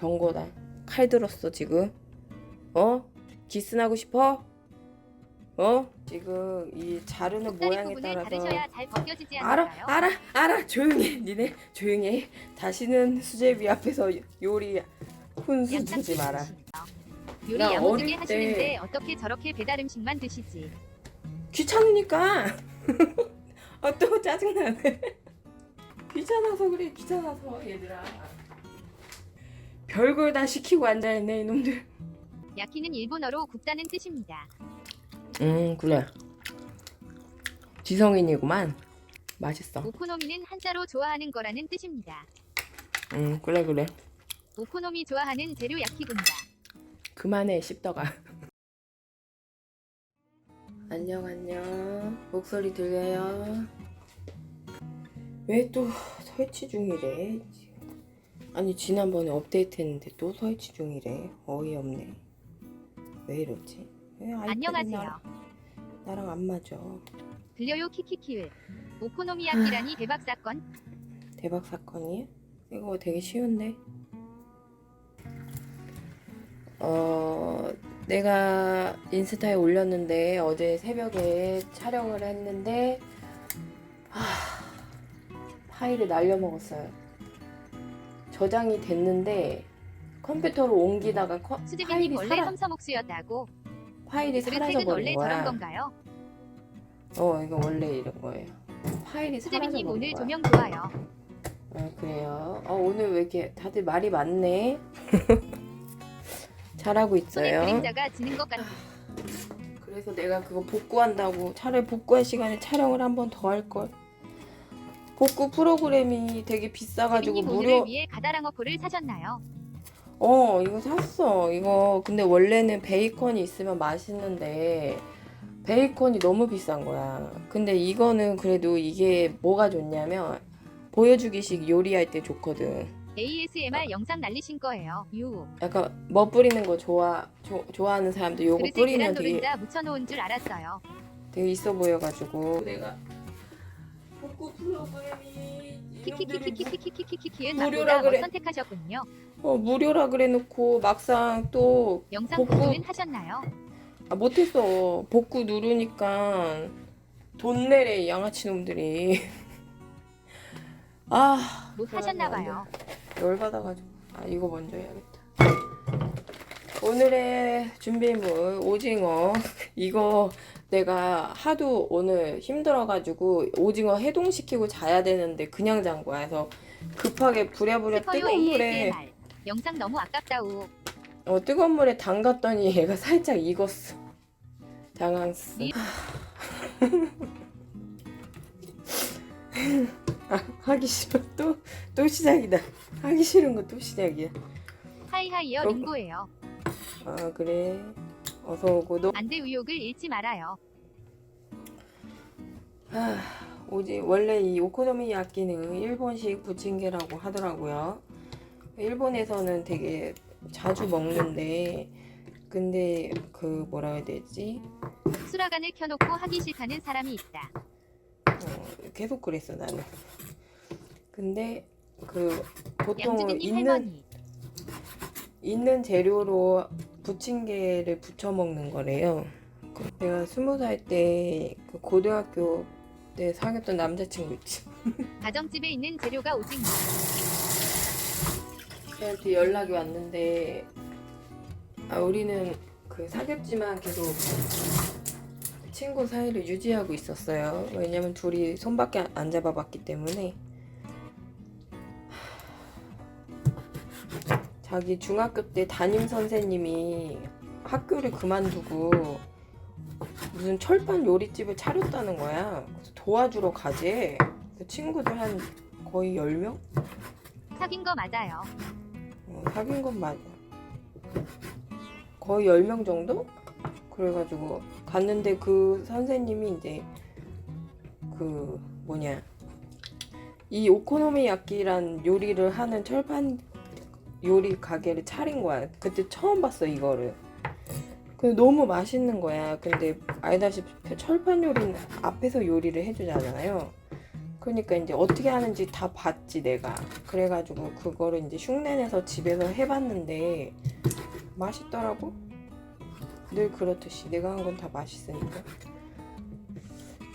경고다. 칼 들었어 지금. 어? 기스나고 싶어? 어? 지금 이 자르는 모양에 따라서 알아? 알아 알아 조용히 해. 니네 조용히 해. 다시는 수제비 앞에서 요리 훈수 주지 마라. 요리 나 야무지게 하시는데 어떻게 저렇게 배달 음식만 드시지? 귀찮으니까. 아 또 짜증나네. 귀찮아서 그래 귀찮아서 얘들아. 별걸 다 시키고 앉아있네 이놈들. 야키는 일본어로 굽다는 뜻입니다. 음 그래. 지성인이구만. 맛있어. 오코노미는 한자로 좋아하는 거라는 뜻입니다. 음 그래 그래. 오코노미 좋아하는 재료 야키군다. 그만해 씹더가. 안녕 안녕. 목소리 들려요? 왜 또 설치 중이래? 아니 지난번에 업데이트 했는데 또 설치 중이래. 어이없네. 왜 이러지? 왜 안녕하세요. 나랑, 나랑 안 맞아. 들려요 키키키을. 오코노미야키라니 대박 사건. 대박 사건이야? 이거 되게 쉬운데. 어, 내가 인스타에 올렸는데 어제 새벽에 촬영을 했는데 하, 파일을 날려먹었어요. 저장이 됐는데 컴퓨터로 옮기다가 커, 파일이 원래 사라, 험서목수였다고. 파일이 그릇색은 사라져 버린 원래 저런 거야. 건가요? 어, 이거 원래 이런 거예요. 파일이 사라져 버린 오늘 거야. 조명 좋아요. 아, 그래요. 어, 오늘 왜 이렇게 다들 말이 많네? 잘하고 있어요. 그림자가 지는 것 같아. 그래서 내가 그거 복구한다고 차라리 복구할 시간에 촬영을 한 번 더 할 걸. 복구 프로그램이 되게 비싸가지고 무료. 위해 가다랑어포를 사셨나요? 어 이거 샀어. 이거 근데 원래는 베이컨이 있으면 맛있는데 베이컨이 너무 비싼 거야. 근데 이거는 그래도 이게 뭐가 좋냐면 보여주기식 요리할 때 좋거든. ASMR 영상 날리신 거예요. 유. 약간 뭐 뿌리는 거 좋아 조, 좋아하는 사람들 요거 뿌리면 되게 묻혀놓은 줄 알았어요. 되게 있어 보여가지고 내가 복구 프로그램이 무료라 뭐 그래. 선택하셨군요. 뭐, 어, 무료라 그래놓고 막상 또 영상 복구. 하셨나요? 아, 못했어 복구 누르니까 돈 내래 이 양아치 놈들이 아 못 하셨나봐요. 열받아가지고 아 이거 먼저 해야겠다 오늘의 준비물 오징어 이거 내가 하도 오늘 힘들어가지고 오징어 해동시키고 자야 되는데 그냥 잔 거야. 그래서 급하게 부랴부랴 뜨거운 물에. 영상 너무 아깝다우. 어 뜨거운 물에 담갔더니 얘가 살짝 익었어. 니- 아, 하기 싫어. 또 또 시작이다. 하기 싫은 거 또 시작이야. 하이하이요 링고예요. 아 그래 어서 오고 너 안돼 의욕을 잃지 말아요. 아, 오지 원래 이 오코노미야끼는 일본식 부침개라고 하더라고요. 일본에서는 되게 자주 먹는데 근데 그 뭐라 해야 되지? 수라간을 켜놓고 하기 싫다는 사람이 있다. 어, 계속 그랬어 나는. 근데 그 보통 있는 할머니. 있는 재료로 부침개를 부쳐 먹는 거래요. 그 내가 스무 살 때 그 고등학교 때 사귀었던 남자친구 있지. 가정집에 있는 재료가 오징어. 걔한테 연락이 왔는데 아 우리는 그 사귀었지만 계속 친구 사이를 유지하고 있었어요. 왜냐면 둘이 손밖에 안 잡아봤기 때문에 자기 중학교 때 담임 선생님이 학교를 그만두고 무슨 철판 요리집을 차렸다는 거야. 그래서 도와주러 가재. 그 친구들 한 거의 10명? 사귄 거 맞아요. 어, 사귄 건 맞아. 거의 10명 정도? 그래가지고 갔는데 그 선생님이 이제 그 뭐냐 이 오코노미야끼란 요리를 하는 철판 요리 가게를 차린 거야. 그때 처음 봤어 이거를. 근데 너무 맛있는 거야. 근데 알다시피 철판 요리는 앞에서 요리를 해주잖아요. 그러니까 이제 어떻게 하는지 다 봤지 내가. 그래가지고 그거를 이제 흉내내서 집에서 해봤는데 맛있더라고. 늘 그렇듯이 내가 한 건 다 맛있으니까.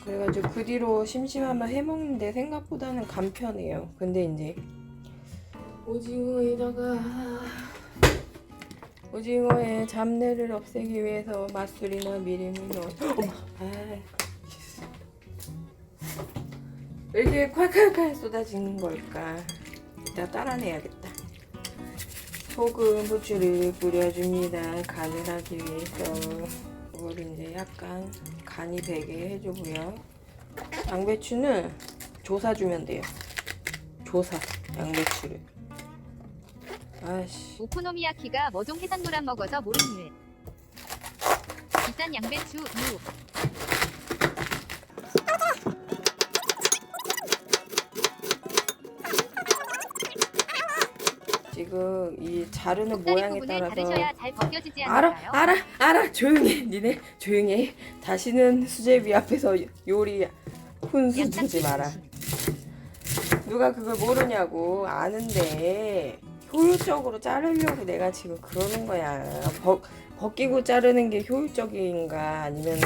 그래가지고 그 뒤로 심심하면 해먹는데 생각보다는 간편해요. 근데 이제 오징어에다가 오징어의 잡내를 없애기 위해서 맛술이나 미림을 넣어. 어머, 아, 왜 이렇게 콸콸콸 쏟아지는 걸까? 이따 따라내야겠다. 소금, 후추를 뿌려줍니다. 간을 하기 위해서. 이걸 이제 약간 간이 배게 해주고요. 양배추는 조사 주면 돼요. 조사, 양배추를. 아씨. 오코노미야키가 뭐종 해산물 안 먹어서 모르는 일. 비싼 양배추 무. 지금 이 자르는 모양에 부분을 따라서 자르셔야 잘 벗겨지지 알아 않을까요? 알아 알아 조용히 해 니네 조용히 해 다시는 수제비 앞에서 요리 훈수 두지 마라 누가 그걸 모르냐고 아는데 효율적으로 자르려고 내가 지금 그러는 거야 벗, 벗기고 자르는 게 효율적인가 아니면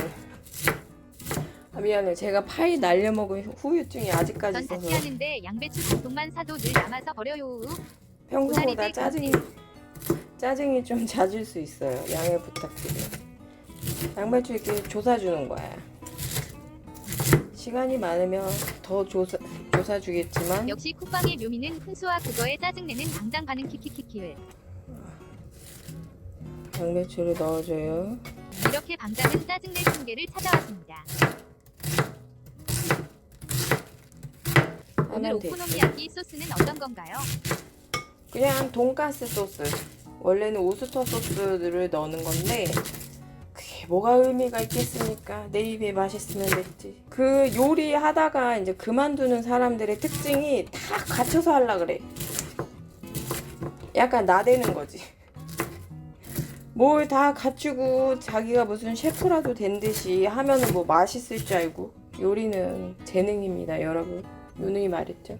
아 미안해 제가 파이 날려 먹은 후유증이 아직까지 전 있어서 자취하는데 양배추 정통만 사도 늘 남아서 버려요. 평소보다 짜증이 짜증이 좀 잦을 수 있어요. 양해 부탁드려요. 양배추 이렇게 조사 주는 거야. 시간이 많으면 더 조사 조사 주겠지만 역시 쿡방의 묘미는 훈수와 그거에 짜증내는 당장 가는 키키키키을. 양배추를 넣어줘요. 이렇게 방장은 짜증낼 핑계를 찾아왔습니다. 오늘 하면. 오코노미야키 소스는 어떤 건가요? 그냥 돈가스 소스. 원래는 오스터 소스를 넣는 건데 뭐가 의미가 있겠습니까? 내 입에 맛있으면 됐지. 그 요리 하다가 이제 그만두는 사람들의 특징이 다 갖춰서 하려 그래. 약간 나대는 거지. 뭘 다 갖추고 자기가 무슨 셰프라도 된 듯이 하면은 뭐 맛있을 줄 알고 요리는 재능입니다, 여러분. 누누이 말했죠.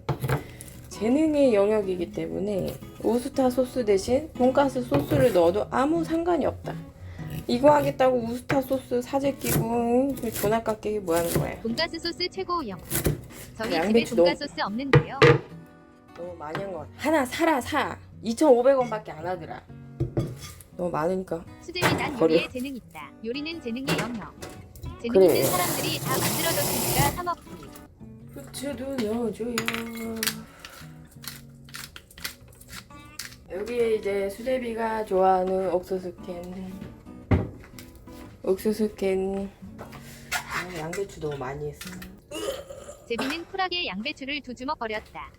재능의 영역이기 때문에 우스타 소스 대신 돈가스 소스를 넣어도 아무 상관이 없다. 이거 하겠다고 우스타 소스 사재 끼고 그 존나 깎기 뭐 하는 거야. 돈가스 소스 최고형. 저희 집에 양배추 돈가스 소스 없는데요. 너무 많이 한거 같아. 하나 사라 사. 2,500원밖에 안 하더라. 너무 많으니까. 수제비 난 버려. 요리에 재능 있다. 요리는 재능의 영역. 재능 그래. 있는 사람들이 다 만들어줬으니까 사 먹기. 후추도 넣어줘요. 여기에 이제 수제비가 좋아하는 옥수수 캔. 옥수수 캔. 아, 양배추 너무 많이 했어. 제비는 쿨하게 양배추를 두 주먹 버렸다.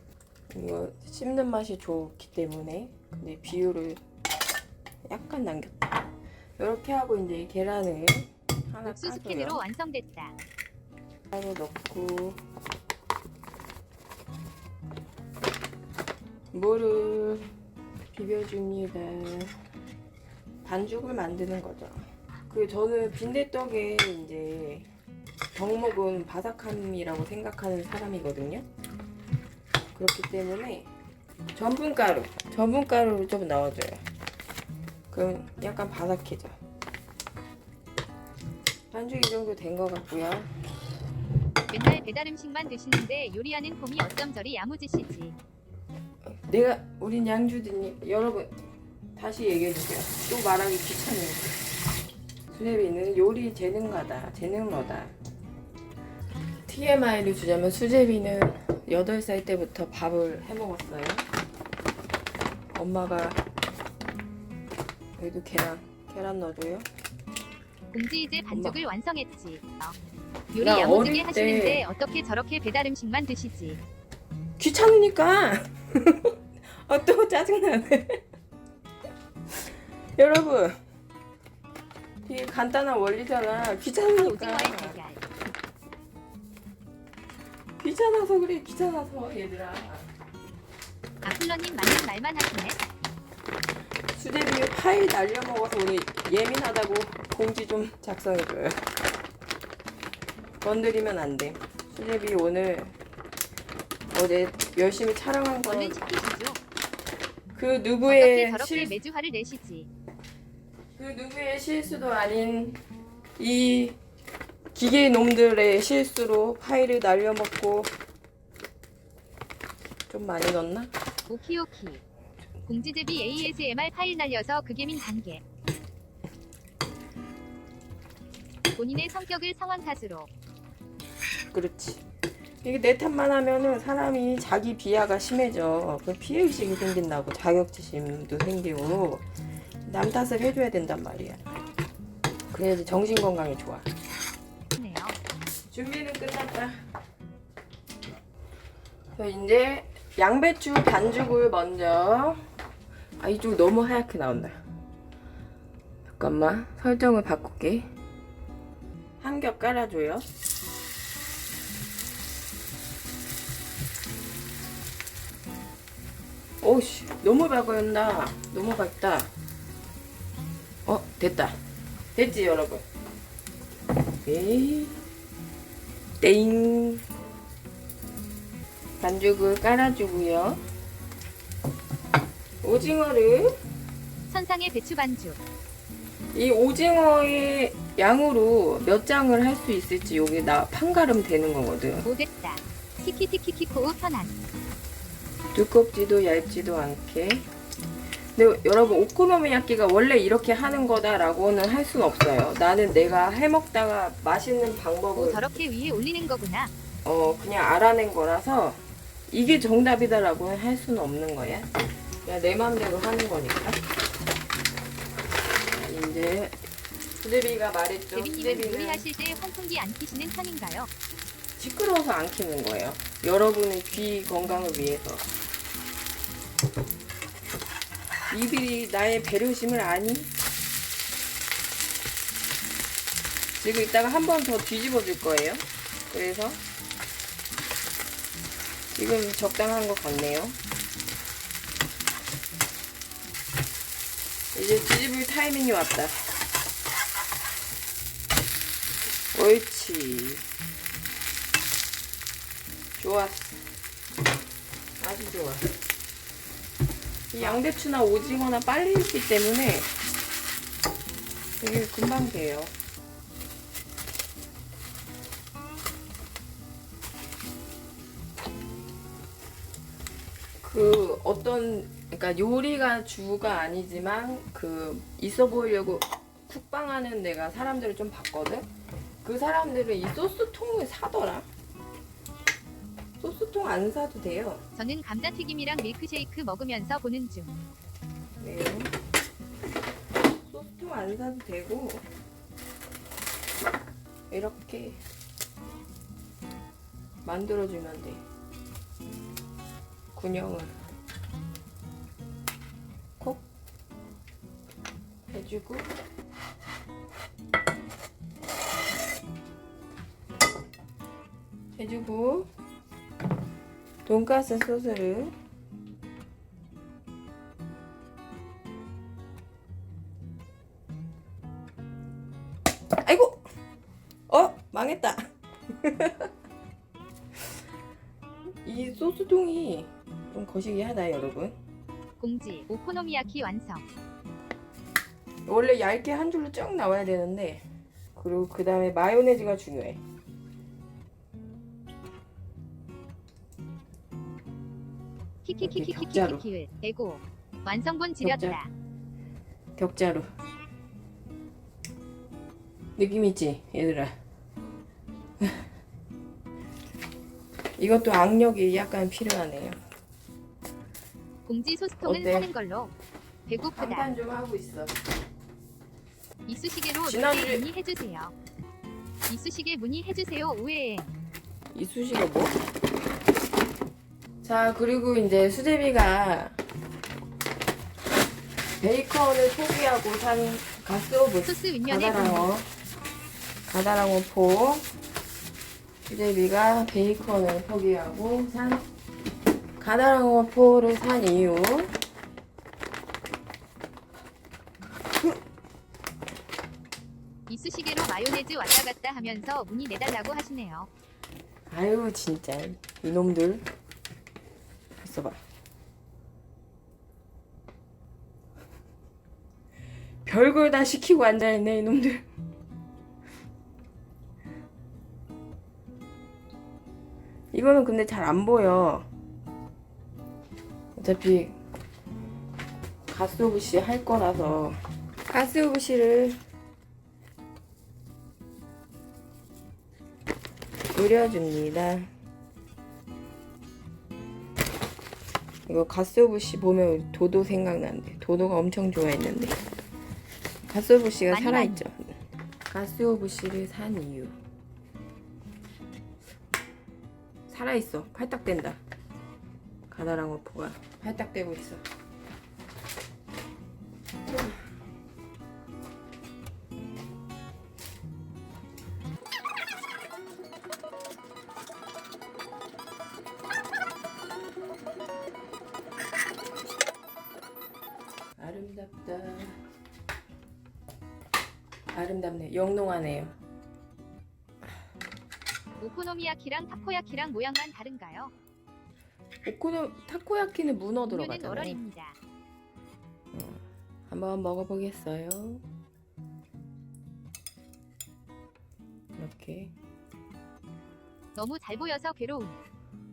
이거 씹는 맛이 좋기 때문에 근데 비율을 약간 남겼다. 이렇게 하고 이제 계란을 하나 옥수수 까줘요. 캔으로 완성됐다. 따로 넣고 물을 비벼줍니다. 반죽을 만드는 거죠. 그 저는 빈대떡에 이제 덕목은 바삭함이라고 생각하는 사람이거든요. 그렇기 때문에 전분가루, 전분가루를 좀 넣어줘요. 그럼 약간 바삭해져. 반죽 이 정도 된 것 같고요. 맨날 배달 음식만 드시는데 요리하는 폼이 어쩜 저리 야무지시지. 내가 우린 양주드님 여러분 다시 얘기해 주세요. 또 말하기 귀찮네요. 수제비는 요리 재능가다, 재능러다. TMI를 주자면 수제비는 8살 때부터 밥을 해 먹었어요. 엄마가 여기도 계란, 계란 넣어줘요. 공지 이제 반죽을 완성했지. 어. 요리 나 야무지게 하시는데 때- 어떻게 저렇게 배달 음식만 드시지? 귀찮으니까 아 또 짜증나네 여러분 이게 간단한 원리잖아 귀찮으니까 달걀. 귀찮아서 그래 귀찮아서 얘들아 아플러님 맞는 말만 하시네. 수제비 파일 날려 먹어서 오늘 예민하다고 공지 좀 작성해줘요 건드리면 안 돼 수제비 오늘 어제 열심히 촬영한 거 얼른 시키시죠. 그 어떻게 누구의 저렇게 실, 매주 화를 내시지. 그 누구의 실수도 아닌 이 기계 놈들의 실수로 파일을 날려먹고 좀 많이 넣었나? 오키오키. 공지제비 ASMR 파일 날려서 그게민 단계. 본인의 성격을 상황 탓으로 그렇지. 이게 내 탓만 하면은 사람이 자기 비하가 심해져. 그 피해의식이 생긴다고 자격지심도 생기고 남 탓을 해줘야 된단 말이야. 그래야지 정신 건강에 좋아. 준비는 끝났다. 자 이제 양배추 반죽을 먼저 아 이쪽 너무 하얗게 나온다. 잠깐만 설정을 바꿀게. 한 겹 깔아줘요. 오씨 너무 밝아온다. 너무 밝다. 어 됐다. 됐지 여러분. 오케이. 땡 반죽을 깔아주고요 오징어를 선상의 배추 반죽. 이 오징어의 양으로 몇 장을 할 수 있을지 여기 나 판가름 되는 거거든 오됐다. 키키티키키코우 편안. 두껍지도 얇지도 않게 근데 여러분 오코노미야끼가 원래 이렇게 하는 거다라고는 할 수는 없어요 나는 내가 해먹다가 맛있는 오 방법을 저렇게 위에 올리는 거구나. 어 그냥 알아낸 거라서 이게 정답이다라고는 할 수는 없는 거야. 그냥 내 마음대로 하는 거니까. 자, 이제 수제비가 말했죠. 수제비는 요리하실 때 환풍기 안 키시는 편인가요? 시끄러워서 안 키는 거예요. 여러분의 귀 건강을 위해서. 이들이 나의 배려심을 아니? 지금 이따가 한 번 더 뒤집어 줄 거예요. 그래서 지금 적당한 것 같네요. 이제 뒤집을 타이밍이 왔다. 옳지. 좋았어. 아주 좋아. 이 양배추나 오징어나 빨리 익기 때문에 되게 금방 돼요. 그 어떤 그러니까 요리가 주가 아니지만 그 있어 보이려고 쿡방하는 데가 사람들을 좀 봤거든. 그 사람들은 이 소스 통을 사더라. 소스통 안 사도 돼요. 저는 감자튀김이랑 밀크쉐이크 먹으면서 보는 중. 네. 소스통 안 사도 되고 이렇게 만들어주면 돼. 군형을 콕 해주고 해주고 돈가스 소스를. 아이고! 어? 망했다. 이 소스통이 좀 거시기하다 여러분. 공지 오코노미야키 완성. 원래 얇게 한 줄로 쭉 나와야 되는데 그리고 그 다음에 마요네즈가 중요해 이렇게 키키키키키키키 대고 완성본 지렸다. 격자로 느낌 있지 얘들아 이것도 악력이 약간 필요하네요 봉지 소스통은 어때? 사는 걸로 배고프다. 한판 좀 하고 있어 이쑤시개로 지난주에- 문의해주세요. 이쑤시개 문의해주세요. 우회행. 이쑤시개 뭐? 자 그리고 이제 수제비가 베이컨을 포기하고 산 가스오븐. 소스 윗면에 가다랑어. 가다랑어 포. 수제비가 베이컨을 포기하고 산 가다랑어 포를 산 이유 이쑤시개로 마요네즈 왔다 갔다 하면서 문의 내달라고 하시네요. 아유 진짜. 이놈들 있어봐. 별걸 다 시키고 앉아있네 이놈들. 이거는 근데 잘 안 보여. 어차피 가스오브시 할 거라서 가스오브시를 우려줍니다. 이거 가스오브시 보면 도도 생각나는데 도도가 엄청 좋아했는데. 가스오브시가 많이 살아있죠. 가스오브시를 산 이유. 살아있어. 팔딱댄다. 가다랑 어포가. 팔딱대고 있어 오코노미야키랑 타코야키랑 모양만 다른가요? 오코노 타코야키는 문어 들어가잖아요 월월입니다. 한번 먹어보겠어요. 이렇게 너무 잘 보여서 괴로움.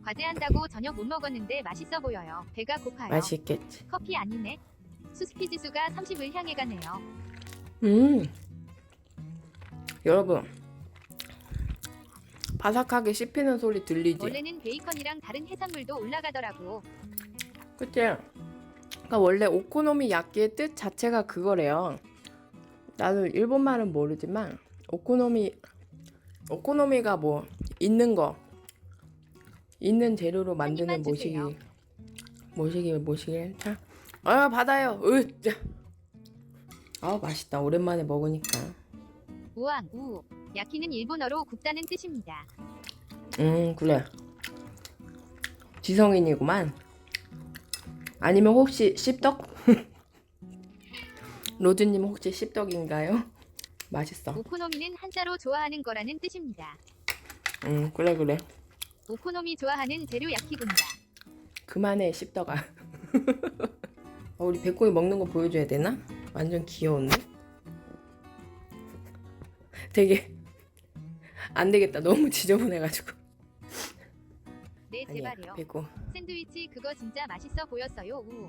과제한다고 저녁 못 먹었는데 맛있어 보여요. 배가 고파요. 맛있겠지. 커피 아니네. 수스피 지수가 30을 향해 가네요. 음, 여러분 바삭하게 씹히는 소리 들리지? 원래는 베이컨이랑 다른 해산물도 올라가더라고. 그치? 그러니까 원래 오코노미 야끼의 뜻 자체가 그거래요. 나도 일본 말은 모르지만 오코노미 오코노미가 뭐 있는 거 있는 재료로 만드는 입만 모시기 주세요. 모시기 모시기 자, 아 받아요. 으, 자. 아 맛있다. 오랜만에 먹으니까. 우왕 우. 야키는 일본어로 굽다는 뜻입니다. 음 그래. 지성인이구만. 아니면 혹시 씹덕? 로즈님 혹시 씹덕인가요? 맛있어. 오코노미는 한자로 좋아하는 거라는 뜻입니다. 음 그래 그래. 오코노미 좋아하는 재료 야키군다. 그만해 씹덕아. 어, 우리 백고기 먹는 거 보여줘야 되나? 완전 귀여운데? 되게 안 되겠다. 너무 지저분해가지고. 네 아니야 제발요. 백고. 샌드위치 그거 진짜 맛있어 보였어요. 우.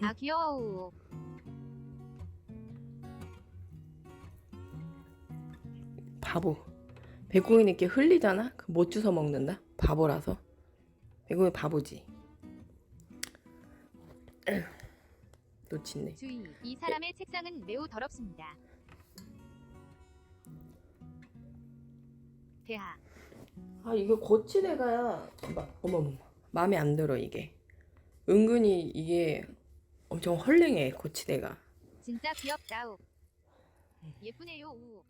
아 귀여워. 바보. 백고기는 이렇게 흘리잖아? 그못 주워 먹는다? 바보라서. 백고기 바보지. 놓친네. 주의. 이 사람의 책상은 매우 더럽습니다. 대하. 아 이게 거치대가야 어머머 마음에 안 들어 이게 은근히 이게 엄청 헐랭해 거치대가 진짜 귀엽다우. 예쁘네요. 우.